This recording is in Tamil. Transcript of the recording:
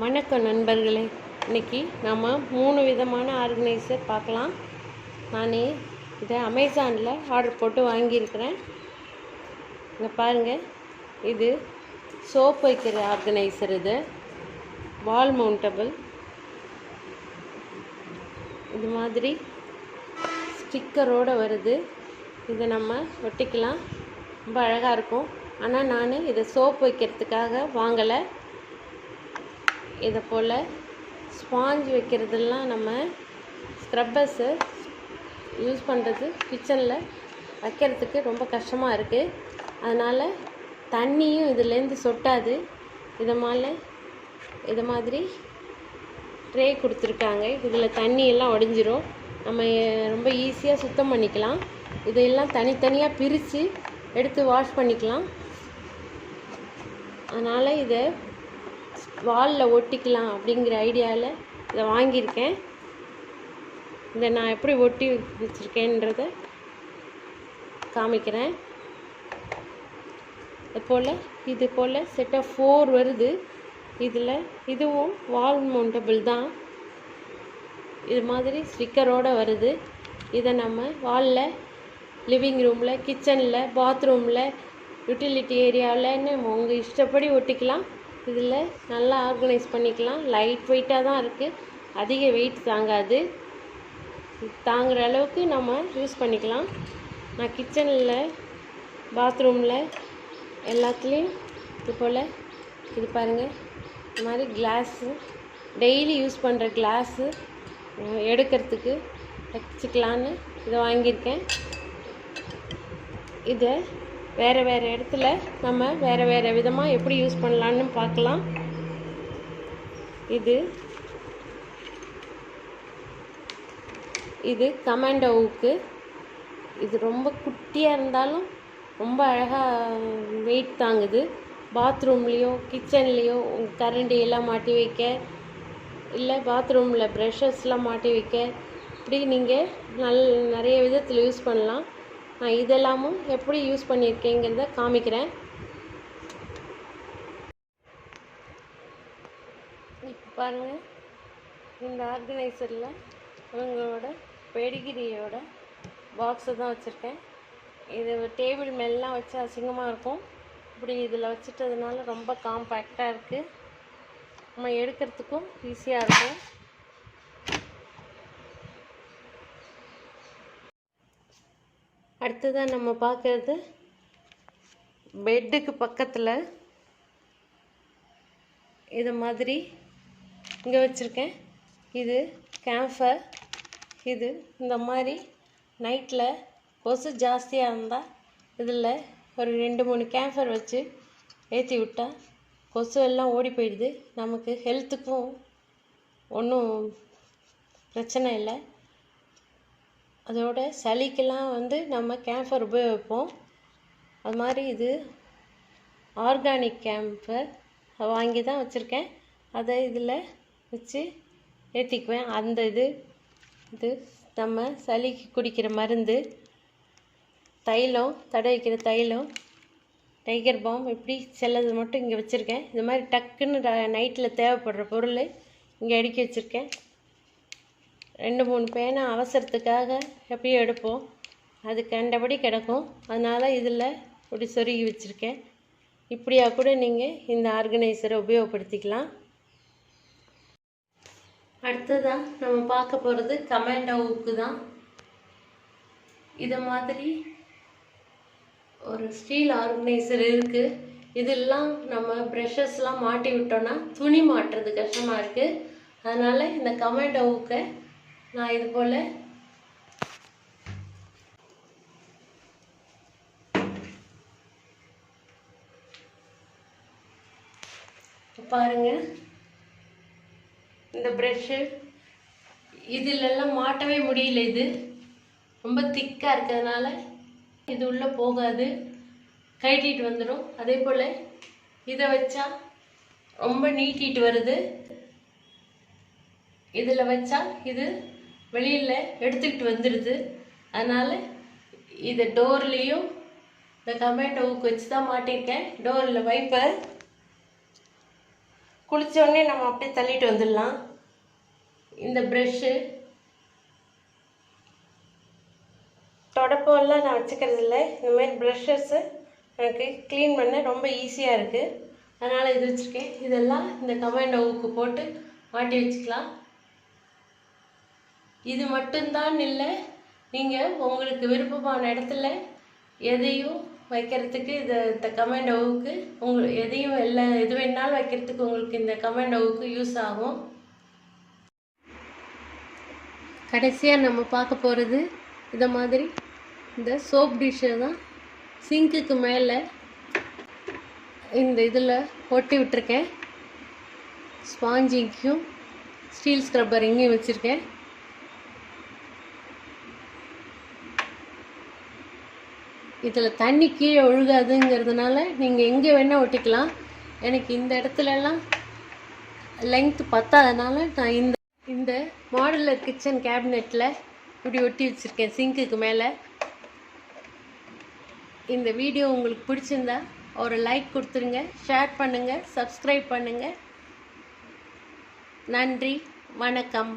வணக்கம் நண்பர்களே. இன்னைக்கு நம்ம மூணு விதமான ஆர்கனைசர் பார்க்கலாம். நான் இதை அமேசானில் ஆர்டர் போட்டு வாங்கியிருக்கிறேன். இங்கே பாருங்கள் இது சோப் வைக்கிற ஆர்கனைசர் இது. வால் மவுண்டபிள் இது மாதிரி ஸ்டிக்கரோடு வருது. இதை நம்ம ஒட்டிக்கலாம். ரொம்ப அழகாக இருக்கும். ஆனால் நான் இதை சோப் வைக்கிறதுக்காக வாங்கலை. இதை போல் ஸ்பாஞ்ச் வைக்கிறதெல்லாம் நம்ம ஸ்க்ரப்பர்ஸு யூஸ் பண்ணுறது கிச்சனில் வைக்கிறதுக்கு ரொம்ப கஷ்டமாக இருக்குது அதனால் தண்ணியும் இதுலேருந்து சொட்டாது. இதை மேலே இதை மாதிரி ட்ரே கொடுத்துருக்காங்க. இதில் தண்ணி எல்லாம் உடஞ்சிரும் நம்ம ரொம்ப ஈஸியாக சுத்தம் பண்ணிக்கலாம். இதையெல்லாம் தனித்தனியாக பிரித்து எடுத்து வாஷ் பண்ணிக்கலாம். அதனால் இதை வாலில் ஒட்டிக்கலாம் அப்படிங்கிற ஐடியாவில் இதை வாங்கியிருக்கேன். இதை நான் எப்படி ஒட்டி வச்சுருக்கேன்றத காமிக்கிறேன். இது போல் இது போல் செட் ஆஃப் ஃபோர் வருது. இதில் இதுவும் வால் மவுண்டபிள் தான். இது மாதிரி ஸ்டிக்கரோடு வருது. இதை நம்ம வாலில் லிவிங் ரூமில் கிச்சனில் பாத்ரூமில் யூட்டிலிட்டி ஏரியாவில்னு உங்கள் இஷ்டப்படி ஒட்டிக்கலாம். இதில் நல்லா ஆர்கனைஸ் பண்ணிக்கலாம். லைட் வெயிட்டாக தான் இருக்குது அதிக வெயிட் தாங்காது. தாங்குகிற அளவுக்கு நம்ம யூஸ் பண்ணிக்கலாம். நான் கிச்சனில் பாத்ரூமில் எல்லாத்துலேயும் இது போல் இது பாருங்கள் இது மாதிரி கிளாஸு டெய்லி யூஸ் பண்ணுற கிளாஸு எடுக்கிறதுக்கு வச்சுக்கலான்னு இதை வாங்கியிருக்கேன். இதை வேறு வேறு இடத்துல நம்ம வேறு வேறு விதமாக எப்படி யூஸ் பண்ணலான்னு பார்க்கலாம். இது இது கமாண்டோவுக்கு இது ரொம்ப குட்டியாக இருந்தாலும் ரொம்ப அழகாக வெயிட் தாங்குது. பாத்ரூம்லேயோ கிச்சன்லேயோ கரண்டி எல்லாம் மாட்டி வைக்க இல்லை பாத்ரூமில் ப்ரஷஸ்லாம் மாட்டி வைக்க இப்படி நீங்கள் நல் நிறைய விதத்தில் யூஸ் பண்ணலாம். நான் இதெல்லாமும் எப்படி யூஸ் பண்ணியிருக்கேங்கிறத காமிக்கிறேன். இப்போ பாருங்கள் இந்த ஆர்கனைசரில் உங்களோட பெடிகிரியோட பாக்ஸை தான் வச்சுருக்கேன். இது டேபிள் மேலாம் வச்சு அசிங்கமாக இருக்கும். இப்படி இதில் வச்சுட்டதுனால ரொம்ப காம்பேக்டாக இருக்குது நம்ம எடுக்கிறதுக்கும் ஈஸியாக இருக்கும். அடுத்ததாக நம்ம பார்க்குறது பெட்டுக்கு பக்கத்தில் இது மாதிரி இங்கே வச்சுருக்கேன். இது கேம்ஃபர் இது இந்த மாதிரி நைட்டில் கொசு ஜாஸ்தியாக இருந்தால் இதில் ஒரு ரெண்டு மூணு கேம்ஃபர் வச்சு ஏற்றி விட்டால் கொசு எல்லாம் ஓடி போயிடுது. நமக்கு ஹெல்த்துக்கும் ஒன்றும் பிரச்சனை இல்லை. அதோட சளிக்கெல்லாம் வந்து நம்ம கேம்ஃபர் உபயோகிப்போம். அது மாதிரி இது ஆர்கானிக் கேம்ஃபர் வாங்கி தான் வச்சுருக்கேன். அதை இதில் வச்சு ஏற்றிக்குவேன் அந்த இது இது நம்ம சளிக்கு குடிக்கிற மருந்து தைலம் தடை வைக்கிற தைலம் டைகர் பாம் இப்படி சிலது மட்டும் இங்கே வச்சுருக்கேன். இது மாதிரி டக்குன்னு நைட்டில் தேவைப்படுற பொருள் இங்கே அடுக்கி வச்சுருக்கேன். ரெண்டு மூணு பேனா அவசரத்துக்காக எப்பயும் எடுப்போம். அது கண்டபடி கிடக்கும். அதனால் இதில் இப்படி சொருகி வச்சுருக்கேன். இப்படியா கூட நீங்கள் இந்த ஆர்கனைசரை உபயோகப்படுத்திக்கலாம். அடுத்ததாக நம்ம பார்க்க போகிறது கமாண்டோவுக்கு தான். இதை மாதிரி ஒரு ஸ்டீல் ஆர்கனைசர் இருக்குது இதெல்லாம் நம்ம ப்ரெஷஸ்லாம் மாட்டி விட்டோன்னா துணி மாட்டுறது கஷ்டமாக இருக்குது அதனால் இந்த கமாண்டோவுக்கு நான் இது போல். பாருங்க. இந்த ப்ரெஷ்ஷு இதிலெல்லாம் மாட்டவே முடியல இது. ரொம்ப திக்காக இருக்கிறதுனால இது உள்ளே போகாது. கட்டிட்டு வந்துடும் அதே போல் இதை வச்சா ரொம்ப நீட்டிட்டு வருது. இதில் வச்சா இது வெளியில் எடுத்துக்கிட்டு வந்துடுது அதனால் இதை டோர்லேயும் இந்த கமெண்ட் ஊக்கு வச்சு தான் மாட்டியிருக்கேன் டோரில் வைப்பர். குளித்தோடனே நம்ம அப்படியே தள்ளிட்டு வந்துடலாம். இந்த ப்ரெஷ்ஷு தொடப்பம்லாம் நான் வச்சுக்கிறது இல்லை இந்த மாதிரி ப்ரஷஸ்ஸு எனக்கு க்ளீன் பண்ண ரொம்ப ஈஸியாக இருக்குது அதனால் இது வச்சுருக்கேன். இதெல்லாம் இந்த கமாண்ட் ஊக்கு போட்டு மாட்டி வச்சுக்கலாம். இது மட்டும்தான் இல்லை நீங்கள் உங்களுக்கு விருப்பமான இடத்துல எதையும் வைக்கிறதுக்கு இது இந்த கமெண்ட் அவுக்கு உங்கள் எதையும் எல்லா எது வேணாலும் வைக்கிறதுக்கு உங்களுக்கு இந்த கமெண்ட் அவுக்கு யூஸ் ஆகும். கடைசியாக நம்ம பார்க்க போகிறது இதை மாதிரி இந்த சோப் டிஷ்ஷை தான் சிங்க்குக்கு மேலே இந்த இதில் ஒட்டி விட்டுருக்கேன். ஸ்பாஞ்சிங்க்கும் ஸ்டீல் ஸ்க்ரப்பர் இங்கேயும் வச்சுருக்கேன். இதில் தண்ணி கீழே ஒழுகாதுங்கிறதுனால நீங்கள் எங்கே வேணால் ஒட்டிக்கலாம். எனக்கு இந்த இடத்துலலாம் லெங்க்த் பத்தாதனால நான் இந்த இந்த மாடுலர் கிச்சன் கேபினெட்டில் இப்படி ஒட்டி வச்சுருக்கேன் சிங்க்குக்கு மேலே. இந்த வீடியோ உங்களுக்கு பிடிச்சிருந்தா ஒரு லைக் கொடுத்துருங்க ஷேர் பண்ணுங்கள் சப்ஸ்கிரைப் பண்ணுங்கள் நன்றி வணக்கம்.